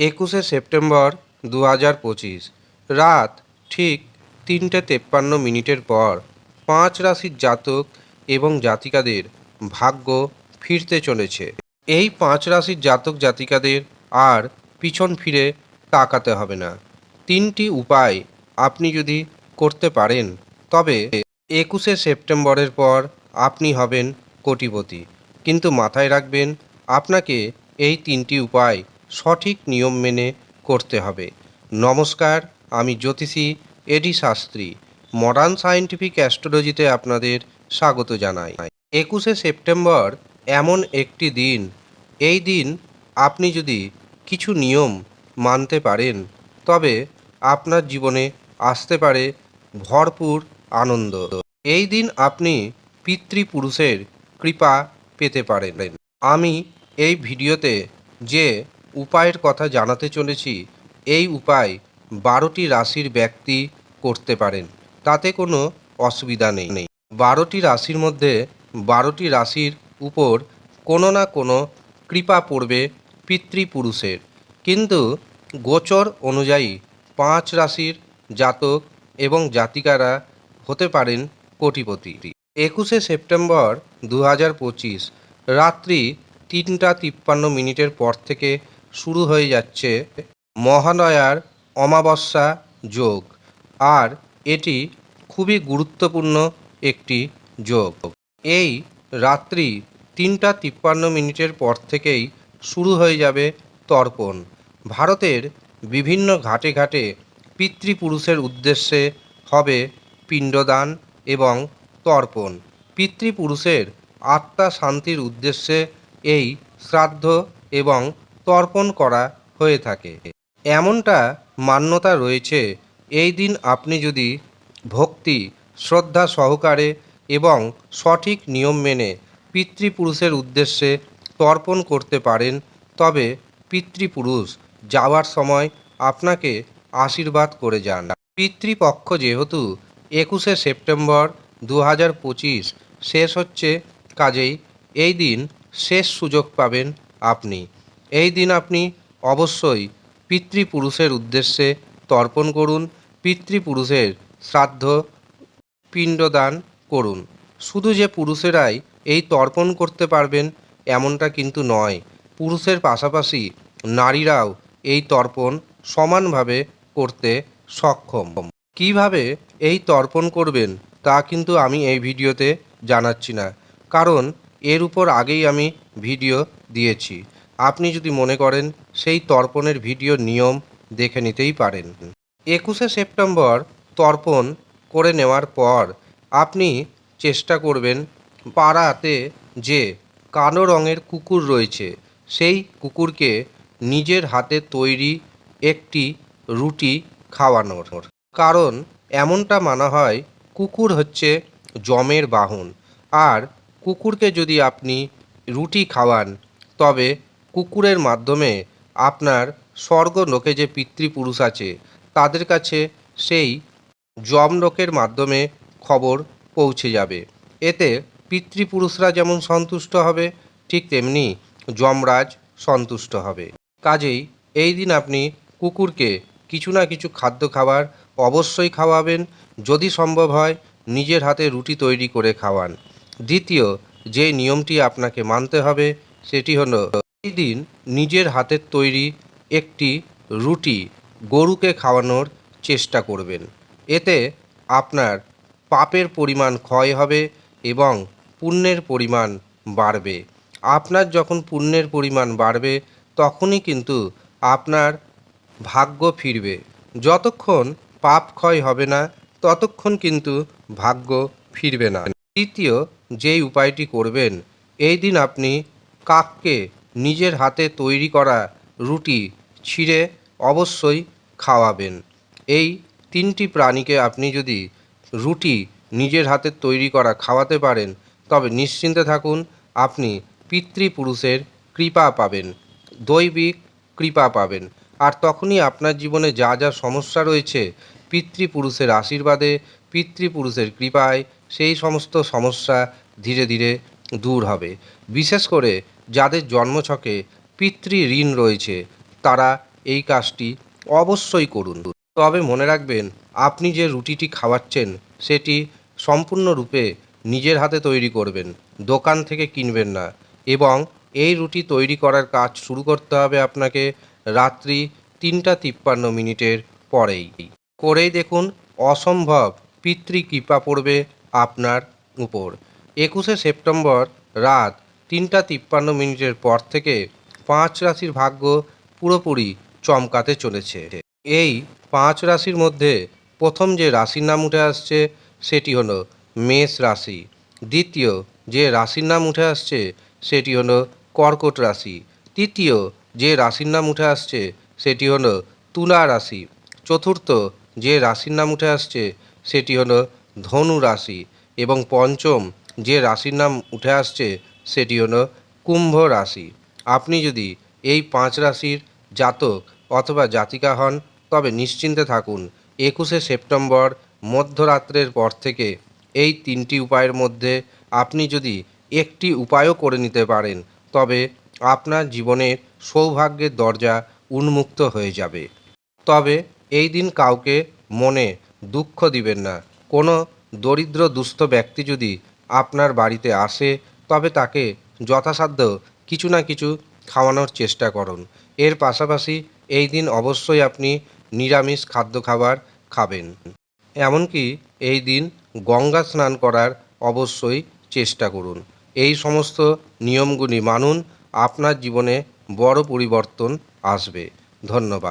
একুশে সেপ্টেম্বর দু হাজার পঁচিশ। রাত ঠিক তিনটে তেপ্পান্ন মিনিটের পর পাঁচ রাশির জাতক এবং জাতিকাদের ভাগ্য ফিরতে চলেছে। এই পাঁচ রাশির জাতক জাতিকাদের আর পিছন ফিরে তাকাতে হবে না। তিনটি উপায় আপনি যদি করতে পারেন, তবে একুশে সেপ্টেম্বরের পর আপনি হবেন কোটিপতি। কিন্তু মাথায় রাখবেন, আপনাকে এই তিনটি উপায় সঠিক নিয়ম মেনে করতে হবে। নমস্কার, আমি জ্যোতিষী A D Shastri. Modern scientific অ্যাস্ট্রোলজিতে আপনাদের স্বাগত জানাই। একুশে সেপ্টেম্বর এমন একটি দিন। এই দিন আপনি যদি কিছু নিয়ম মানতে পারেন, তবে আপনার জীবনে আসতে পারে ভরপুর আনন্দ। এই দিন আপনি পিতৃপুরুষের কৃপা পেতে পারেন। আমি এই ভিডিওতে যে উপায়ের কথা জানাতে চলেছি, এই উপায় বারোটি রাশির ব্যক্তি করতে পারেন, তাতে কোনো অসুবিধা নেই। নেই বারোটি রাশির মধ্যে বারোটি রাশির উপর কোনো না কোনো কৃপা পড়বে পিতৃপুরুষের। কিন্তু গোচর অনুযায়ী পাঁচ রাশির জাতক এবং জাতিকারা হতে পারেন কোটিপতি। একুশে সেপ্টেম্বর দু হাজার পঁচিশ, রাত্রি তিনটা তিপ্পান্ন মিনিটের পর থেকে শুরু হয়ে যাচ্ছে মহালয়ার অমাবস্যা যোগ। আর এটি খুবই গুরুত্বপূর্ণ একটি যোগ। এই রাত্রি তিনটা তিপ্পান্ন মিনিটের পর থেকেই শুরু হয়ে যাবে তর্পণ। ভারতের বিভিন্ন ঘাটে ঘাটে পিতৃপুরুষের উদ্দেশ্যে হবে পিণ্ডদান এবং তর্পণ। পিতৃপুরুষের আত্মা শান্তির উদ্দেশ্যে এই শ্রাদ্ধ এবং তর্পণ করা হয়ে থাকে। এমনটা মান্যতা রয়েছে, এই দিন আপনি যদি ভক্তি, শ্রদ্ধা সহকারে এবং সঠিক নিয়ম মেনে পিতৃপুরুষের উদ্দেশ্যে তর্পণ করতে পারেন, তবে পিতৃপুরুষ যাওয়ার সময় আপনাকে আশীর্বাদ করে যান। পিতৃপক্ষ যেহেতু একুশে সেপ্টেম্বর দু হাজার পঁচিশ শেষ হচ্ছে, কাজেই এই দিন শেষ সুযোগ পাবেন আপনি। এই দিন আপনি অবশ্যই পিতৃপুরুষের উদ্দেশ্যে তর্পণ করুন, পিতৃপুরুষের শ্রাদ্ধ পিণ্ডদান করুন। শুধু যে পুরুষেরাই এই তর্পণ করতে পারবেন, এমনটা কিন্তু নয়। পুরুষের পাশাপাশি নারীরাও এই তর্পণ সমানভাবে করতে সক্ষম। কীভাবে এই তর্পণ করবেন, তা কিন্তু আমি এই ভিডিওতে জানাচ্ছি না। কারণ এর উপর আগেই আমি ভিডিও দিয়েছি। আপনি যদি মনে করেন সেই তর্পণের ভিডিও নিয়ম দেখে নিতেই পারেন। একুশে সেপ্টেম্বর তর্পণ করে নেওয়ার পর আপনি চেষ্টা করবেন পাড়াতে যে কালো রঙের কুকুর রয়েছে, সেই কুকুরকে নিজের হাতে তৈরি একটি রুটি খাওয়ানোর। কারণ এমনটা মানা হয়, কুকুর হচ্ছে জমের বাহন। আর কুকুরকে যদি আপনি রুটি খাওয়ান, তবে কুকুরের মাধ্যমে আপনার স্বর্গ লোকে যে পিতৃপুরুষ আছে, তাদের কাছে সেই যমলোকের মাধ্যমে খবর পৌঁছে যাবে। এতে পিতৃপুরুষরা যেমন সন্তুষ্ট হবে, ঠিক তেমনি যমরাজ সন্তুষ্ট হবে। কাজেই এই দিন আপনি কুকুরকে কিছু না কিছু খাদ্য খাবার অবশ্যই খাওয়াবেন, যদি সম্ভব হয় নিজের হাতে রুটি তৈরি করে খাওয়ান। দ্বিতীয় যে নিয়মটি আপনাকে মানতে হবে, সেটি হলো এই দিন নিজের হাতের তৈরি একটি রুটি গরুকে খাওয়ানোর চেষ্টা করবেন। এতে আপনার পাপের পরিমাণ ক্ষয় হবে এবং পুণ্যের পরিমাণ বাড়বে। আপনার যখন পুণ্যের পরিমাণ বাড়বে, তখনই কিন্তু আপনার ভাগ্য ফিরবে। যতক্ষণ পাপ ক্ষয় হবে না, ততক্ষণ কিন্তু ভাগ্য ফিরবে না। তৃতীয় যেই উপায়টি করবেন, এই দিন আপনি কাককে নিজের হাতে তৈরি করা রুটি ছিঁড়ে অবশ্যই খাওয়াবেন। এই তিনটি প্রাণীকে আপনি যদি রুটি নিজের হাতে তৈরি করা খাওয়াতে পারেন, তবে নিশ্চিন্তে থাকুন, আপনি পিতৃপুরুষের কৃপা পাবেন, দৈবিক কৃপা পাবেন। আর তখনই আপনার জীবনে যা যা সমস্যা রয়েছে, পিতৃপুরুষের আশীর্বাদে, পিতৃপুরুষের কৃপায়, সেই সমস্ত সমস্যা ধীরে ধীরে দূর হবে। বিশেষ করে যাদের জন্মছকে পিতৃ ঋণ রয়েছে, তারা এই কাজটি অবশ্যই করুন। তবে মনে রাখবেন, আপনি যে রুটিটি খাওয়াচ্ছেন, সেটি সম্পূর্ণরূপে নিজের হাতে তৈরি করবেন, দোকান থেকে কিনবেন না। এবং এই রুটি তৈরি করার কাজ শুরু করতে হবে আপনাকে রাত্রি তিনটা তিপ্পান্ন মিনিটের পরেই। করেই দেখুন, অসম্ভব পিতৃকৃপা পড়বে আপনার উপর। একুশে সেপ্টেম্বর রাত তিনটা তিপ্পান্ন মিনিটের পর থেকে পাঁচ রাশির ভাগ্য পুরোপুরি চমকাতে চলেছে। এই পাঁচ রাশির মধ্যে প্রথম যে রাশির নাম উঠে আসছে, সেটি হলো মেষ রাশি। দ্বিতীয় যে রাশির নাম উঠে আসছে, সেটি হলো কর্কট রাশি। তৃতীয় যে রাশির নাম উঠে আসছে, সেটি হলো তুলা রাশি। চতুর্থ যে রাশির নাম উঠে আসছে, সেটি হলো ধনু রাশি। এবং পঞ্চম যে রাশির নাম উঠে আসছে সেটি হলো কুম্ভ রাশি। আপনি যদি এই পাঁচ রাশির জাতক অথবা জাতিকা হন, তবে নিশ্চিন্তে থাকুন, একুশে সেপ্টেম্বর মধ্যরাত্রের পর থেকে এই তিনটি উপায়ের মধ্যে আপনি যদি একটি উপায়ও করে নিতে পারেন, তবে আপনার জীবনের সৌভাগ্যের দরজা উন্মুক্ত হয়ে যাবে। তবে এই দিন কাউকে মনে দুঃখ দিবেন না। কোনো দরিদ্র দুস্থ ব্যক্তি যদি আপনার বাড়িতে আসে তবে তাকে যথাসাধ্য কিছু না কিছু খাওয়ানোর চেষ্টা করুন। এর পাশাপাশি এই দিন অবশ্যই আপনি নিরামিষ খাদ্য খাবার খাবেন। এমনকি এই দিন গঙ্গা স্নান করার অবশ্যই চেষ্টা করুন। এই সমস্ত নিয়মগুলি মানুন, আপনার জীবনে বড় পরিবর্তন আসবে। ধন্যবাদ।